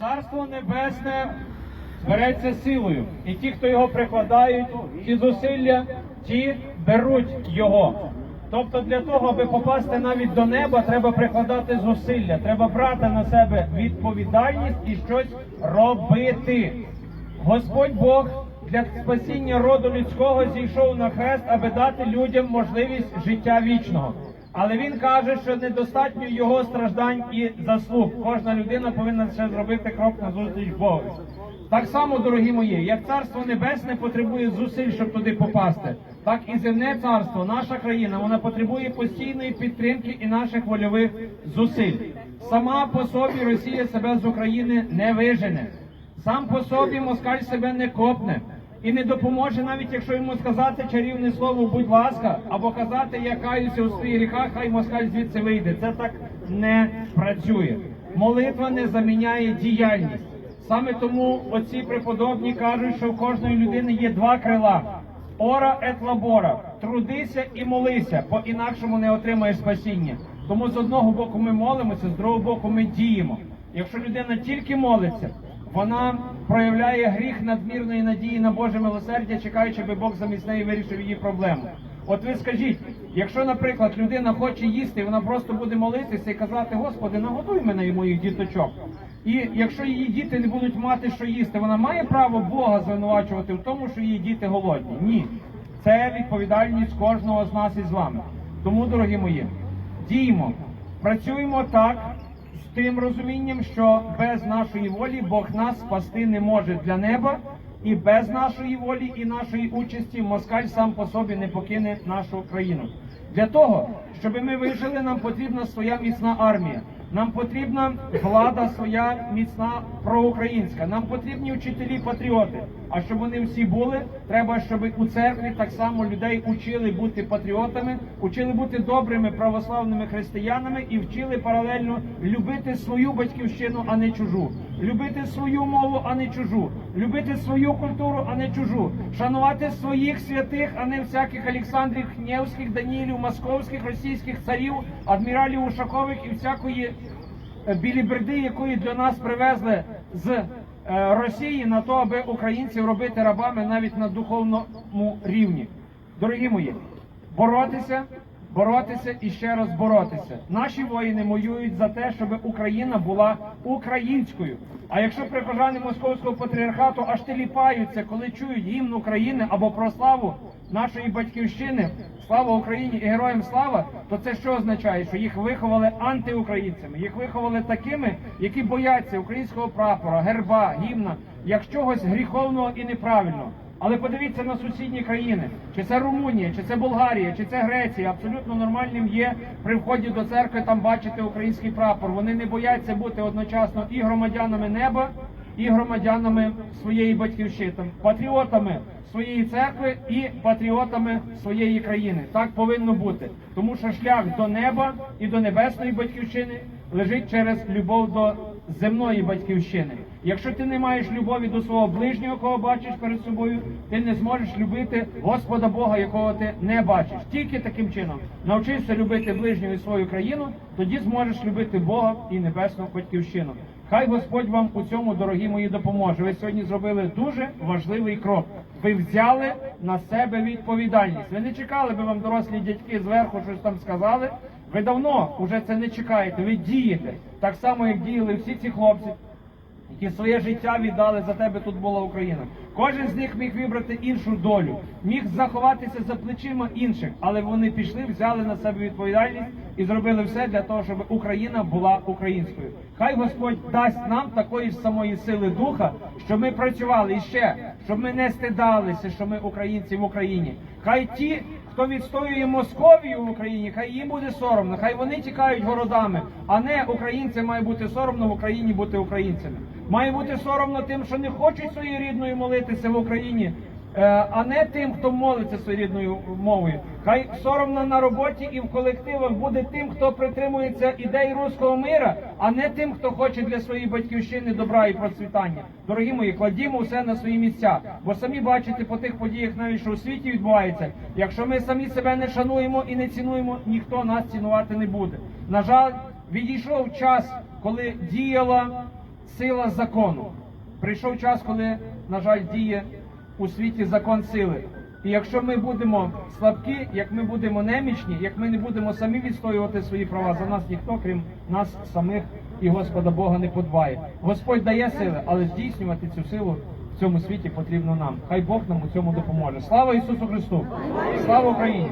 Царство Небесне береться силою, і ті, хто його прикладають, ті зусилля, ті беруть його. Тобто для того, аби попасти навіть до неба, треба прикладати зусилля, треба брати на себе відповідальність і щось робити. Господь Бог для спасіння роду людського зійшов на хрест, аби дати людям можливість життя вічного. Але він каже, що недостатньо його страждань і заслуг. Кожна людина повинна ще зробити крок на зустріч Богу. Так само, дорогі мої, як царство небесне потребує зусиль, щоб туди попасти, так і земне царство, наша країна, вона потребує постійної підтримки і наших вольових зусиль. Сама по собі Росія себе з України не вижене. Сам по собі москаль себе не копне і не допоможе, навіть якщо йому сказати чарівне слово, будь ласка, або казати, я каюся у своїх гріхах, хай москаль звідси вийде. Це так не працює. Молитва не заміняє діяльність. Саме тому оці преподобні кажуть, що в кожної людини є два крила: ора ет лабора. Трудися і молися, бо інакшому не отримаєш спасіння. Тому з одного боку ми молимося, з другого боку ми діємо. Якщо людина тільки молиться, вона проявляє гріх надмірної надії на Боже милосердя, чекаючи, аби Бог замість неї вирішив її проблему. От ви скажіть, якщо, наприклад, людина хоче їсти, вона просто буде молитися і казати, Господи, нагодуй мене і моїх діточок. І якщо її діти не будуть мати що їсти, вона має право Бога звинувачувати в тому, що її діти голодні. Ні, це відповідальність кожного з нас із вами. Тому, дорогі мої, діємо, працюємо так з тим розумінням, що без нашої волі Бог нас спасти не може для неба, і без нашої волі і нашої участі москаль сам по собі не покине нашу країну. Для того, щоб ми вижили, нам потрібна своя міцна армія. Нам потрібна влада своя міцна проукраїнська. Нам потрібні вчителі патріоти. А щоб вони всі були, треба, щоб у церкві так само людей учили бути патріотами, учили бути добрими православними християнами і вчили паралельно любити свою батьківщину, а не чужу, любити свою мову, а не чужу, любити свою культуру, а не чужу, шанувати своїх святих, а не всяких Олександрів, Хнєвських, Даніїлів, московських, російських царів, адміралів Ушакових і всякої біліберди, якої для нас привезли з е, Росії на то, аби українців робити рабами навіть на духовному рівні. Дорогі мої, боротися, боротися і ще раз боротися. Наші воїни воюють за те, щоб Україна була українською. А якщо прихожани московського патріархату аж теліпаються, коли чують гімн України або про славу нашої батьківщини, слава Україні і героям слава, то це що означає? Що їх виховали антиукраїнцями, їх виховали такими, які бояться українського прапора, герба, гімна, як чогось гріховного і неправильного. Але подивіться на сусідні країни, чи це Румунія, чи це Болгарія, чи це Греція. Абсолютно нормальним є при вході до церкви там бачити український прапор. Вони не бояться бути одночасно і громадянами неба, і громадянами своєї батьківщини, патріотами своєї церкви і патріотами своєї країни. Так повинно бути, тому що шлях до неба і до небесної батьківщини лежить через любов до земної батьківщини. Якщо ти не маєш любові до свого ближнього, кого бачиш перед собою, ти не зможеш любити Господа Бога, якого ти не бачиш. Тільки таким чином навчишся любити ближнього і свою країну, тоді зможеш любити Бога і небесну батьківщину. Хай Господь вам у цьому, дорогі мої, допоможе. Ви сьогодні зробили дуже важливий крок. Ви взяли на себе відповідальність. Ви не чекали, би вам дорослі дядьки зверху щось там сказали. Ви давно вже це не чекаєте. Ви дієте так само, як діяли всі ці хлопці які своє життя віддали за тебе тут була Україна. Кожен з них міг вибрати іншу долю, міг заховатися за плечима інших, але вони пішли, взяли на себе відповідальність і зробили все для того, щоб Україна була українською. Хай Господь дасть нам такої ж самої сили духа, щоб ми працювали ще, щоб ми не стидалися, що ми українці в Україні. Хай ті. Хто відстоює Московію в Україні, хай їм буде соромно, хай вони тікають городами, а не українцям має бути соромно в Україні бути українцями. Має бути соромно тим, що не хочуть своєю рідною молитися в Україні, а не тим, хто молиться своєю рідною мовою. Хай соромно на роботі і в колективах буде тим, хто притримується ідей руського мира, а не тим, хто хоче для своєї батьківщини добра і процвітання. Дорогі мої, кладімо все на свої місця, бо самі бачите по тих подіях, навіть що у світі відбувається. Якщо ми самі себе не шануємо і не цінуємо, ніхто нас цінувати не буде. На жаль, відійшов час, коли діяла сила закону. Прийшов час, коли, на жаль, діє у світі закон сили. І якщо ми будемо слабкі, як ми будемо немічні, як ми не будемо самі відстоювати свої права, за нас ніхто, крім нас самих і Господа Бога, не подбає. Господь дає сили, але здійснювати цю силу в цьому світі потрібно нам. Хай Бог нам у цьому допоможе. Слава Ісусу Христу! Слава Україні!